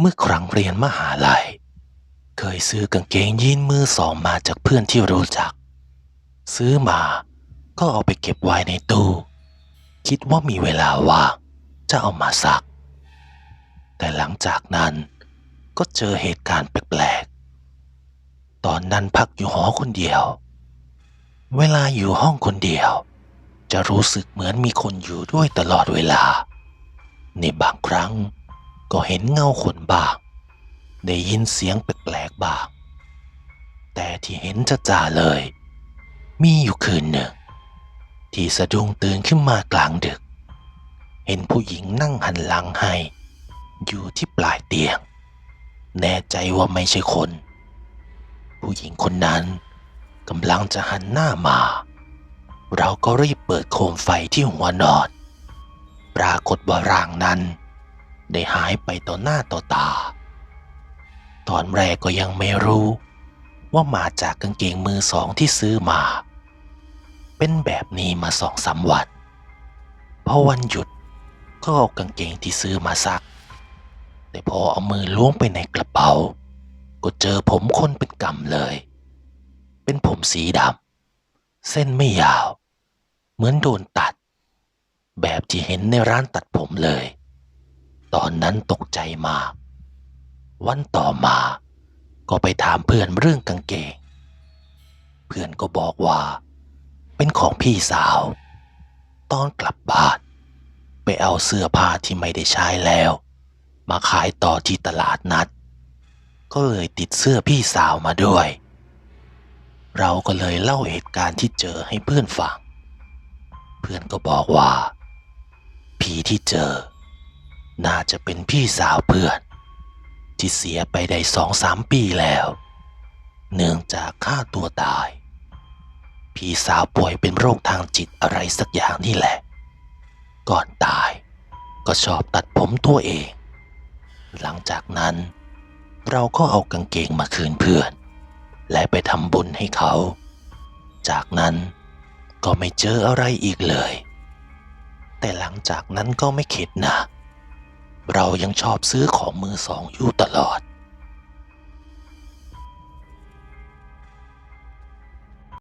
เมื่อครั้งเรียนมหาลัย เคยซื้อกางเกงยีนมือสองมาจากเพื่อนที่รู้จัก ซื้อมาก็เอาไปเก็บไว้ในตู้ คิดว่ามีเวลาว่างจะเอามาซัก แต่หลังจากนั้นก็เจอเหตุการณ์แปลกๆ ตอนนั้นพักอยู่หอคนเดียว เวลาอยู่ห้องคนเดียว จะรู้สึกเหมือนมีคนอยู่ด้วยตลอดเวลา ในบางครั้ง ก็เห็นเงาคนบ้างได้ยินเสียงแปลกๆบ้างแต่ที่เห็นจะจ่าเลย มีอยู่คืนหนึ่ง ที่สะดุ้งตื่นขึ้นมากลางดึก เห็นผู้หญิงนั่งหันหลังให้ อยู่ที่ปลายเตียง แน่ใจว่าไม่ใช่คน ผู้หญิงคนนั้นกำลังจะหันหน้ามา เราก็รีบเปิดโคมไฟที่หัวนอน ปรากฏว่าร่างนั้น ได้หายไปต่อหน้าต่อตา ตอนแรกก็ยังไม่รู้ ว่ามาจากกางเกงมือสองที่ซื้อมา เป็นแบบนี้มาสองสามวันพอวันหยุดก็เอากางเกงที่ซื้อมาซัก แต่พอเอามือล้วงไปในกระเป๋า ก็เจอผมคนเป็นกำเลย เป็นผมสีดำเส้นไม่ยาว เหมือนโดนตัด แบบที่เห็นในร้านตัดผมเลย ตอนนั้นตกใจมาก วันต่อมาก็ไปถามเพื่อนเรื่องกางเกง เพื่อนก็บอกว่า เป็นของพี่สาว ตอนกลับบ้าน ไปเอาเสื้อผ้าที่ไม่ได้ใช้แล้ว มาขายต่อที่ตลาดนัด ก็เลยติดเสื้อพี่สาวมาด้วย เราก็เลยเล่าเหตุการณ์ที่เจอให้เพื่อนฟัง เพื่อนก็บอกว่า ผีที่เจอ น่าจะเป็นพี่สาวเพื่อน ที่เสียไปได้สองสามปีแล้ว เนื่องจากฆ่าตัวตาย พี่สาวป่วยเป็นโรคทางจิตอะไรสักอย่างนี่แหละ ก่อนตายก็ชอบตัดผมตัวเอง หลังจากนั้น เราก็เอากางเกงมาคืนเพื่อน และไปทำบุญให้เขา จากนั้นก็ไม่เจออะไรอีกเลย แต่หลังจากนั้นก็ไม่เข็ดนะ เรายังชอบซื้อของมือสองอยู่ตลอด